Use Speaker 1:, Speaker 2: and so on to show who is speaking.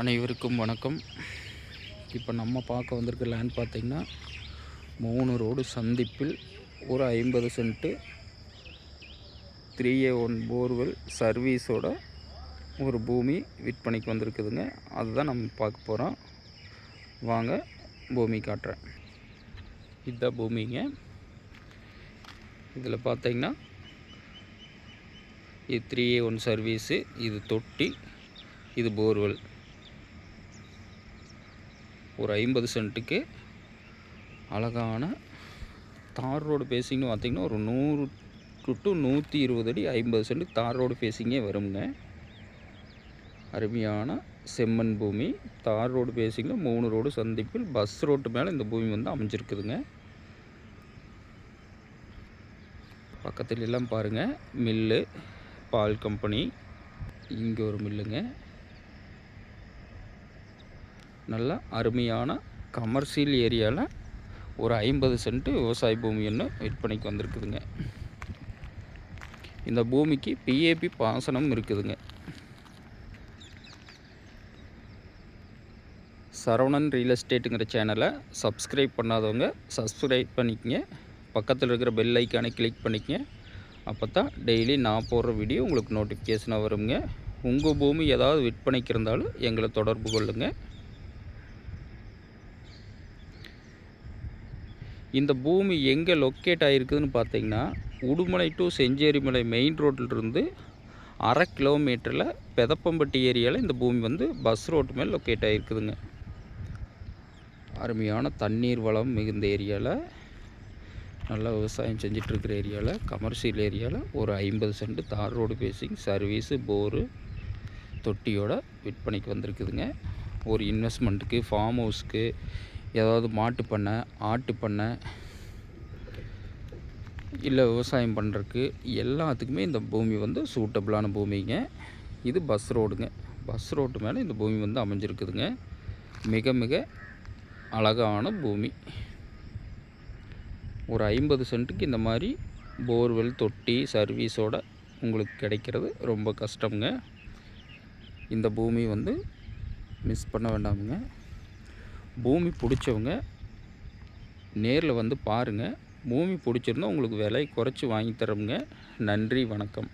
Speaker 1: அனைவருக்கும் வணக்கம். இப்போ நம்ம பார்க்க வந்திருக்க லேண்ட் பார்த்திங்கன்னா மூணு ரோடு சந்திப்பில் ஒரு ஐம்பது cent three A one borewell சர்வீஸோட ஒரு பூமி விற்பனைக்கு வந்திருக்குதுங்க. அதுதான் நம்ம பார்க்க போகிறோம் வாங்க பூமி காட்டுறேன். இதுதான் பூமிங்க. இதில் பார்த்திங்கன்னா இது த்ரீ ஏ ஒன் சர்வீஸு இது தொட்டி இது போர்வெல் ஒரு ஐம்பது சென்ட்டுக்கு அழகான தார் ரோடு பேசிங்னு பார்த்திங்கன்னா ஒரு நூறு டு நூற்றி இருபது அடி ஐம்பது சென்ட் தார் ரோடு பேசிங்கே வருங்க. அருமையான செம்மண் பூமி. தார் ரோடு பேசிங்கில் மூணு ரோடு சந்திப்பில் பஸ் ரோட்டு மேலே இந்த பூமி வந்து அமைஞ்சிருக்குதுங்க. பக்கத்துல எல்லாம் பாருங்கள் மில்லு பால் கம்பெனி இங்கே ஒரு மில்லுங்க. நல்ல அருமையான கமர்ஷியல் ஏரியாவில் ஒரு ஐம்பது சென்ட்டு விவசாய பூமி ஒன்று விற்பனைக்கு வந்திருக்குதுங்க. இந்த பூமிக்கு பிஏபி பாசனம் இருக்குதுங்க. சரவணன் ரியல் எஸ்டேட்டுங்கிற சேனலை சப்ஸ்கிரைப் பண்ணாதவங்க சப்ஸ்கிரைப் பண்ணிக்கங்க. பக்கத்தில் இருக்கிற பெல் ஐக்கானை கிளிக் பண்ணிக்கங்க. அப்போ தான் டெய்லி நான் போடுற வீடியோ உங்களுக்கு நோட்டிஃபிகேஷனாக வருங்க. உங்கள் பூமி ஏதாவது விற்பனைக்கு இருந்தாலும் எங்களை தொடர்பு கொள்ளுங்கள் இந்த பூமி எங்கே லொக்கேட் ஆகிருக்குதுன்னு பார்த்தீங்கன்னா உடுமலை டு செஞ்சேரிமலை மெயின் ரோட்டிலிருந்து அரை கிலோமீட்டரில் பெதப்பம்பட்டி ஏரியாவில் இந்த பூமி வந்து பஸ் ரோட்டு மேலே லொக்கேட் ஆகிருக்குதுங்க. அருமையான தண்ணீர் வளம் மிகுந்த ஏரியாவில் நல்லா விவசாயம் செஞ்சிட்ருக்கிற ஏரியாவில் கமர்ஷியல் ஏரியாவில் ஒரு ஐம்பது சென்ட் தார் ரோடு பேசிங் சர்வீஸு போரு தொட்டியோட விற்பனைக்கு வந்திருக்குதுங்க. ஒரு இன்வெஸ்ட்மெண்ட்டுக்கு ஃபார்ம் ஹவுஸ்க்கு ஏதாவது மாட்டு பண்ணை ஆட்டு பண்ணை இல்லை விவசாயம் பண்ணுறதுக்கு எல்லாத்துக்குமே இந்த பூமி வந்து சூட்டபிளான பூமிங்க. இது பஸ் ரோடுங்க பஸ் ரோட்டு மேலே இந்த பூமி வந்து அமைஞ்சிருக்குதுங்க. மிக மிக அழகான பூமி. ஒரு ஐம்பது சென்ட்டுக்கு இந்த மாதிரி போர்வெல் தொட்டி சர்வீஸோட உங்களுக்கு கிடைக்கிறது ரொம்ப கஷ்டம்ங்க. இந்த பூமி வந்து மிஸ் பண்ண வேண்டாமுங்க. பூமி பிடிச்சவங்க நேரில் வந்து பாருங்கள் பூமி பிடிச்சிருந்தா உங்களுக்கு விலை குறைச்சி வாங்கி தரோங்க நன்றி வணக்கம்.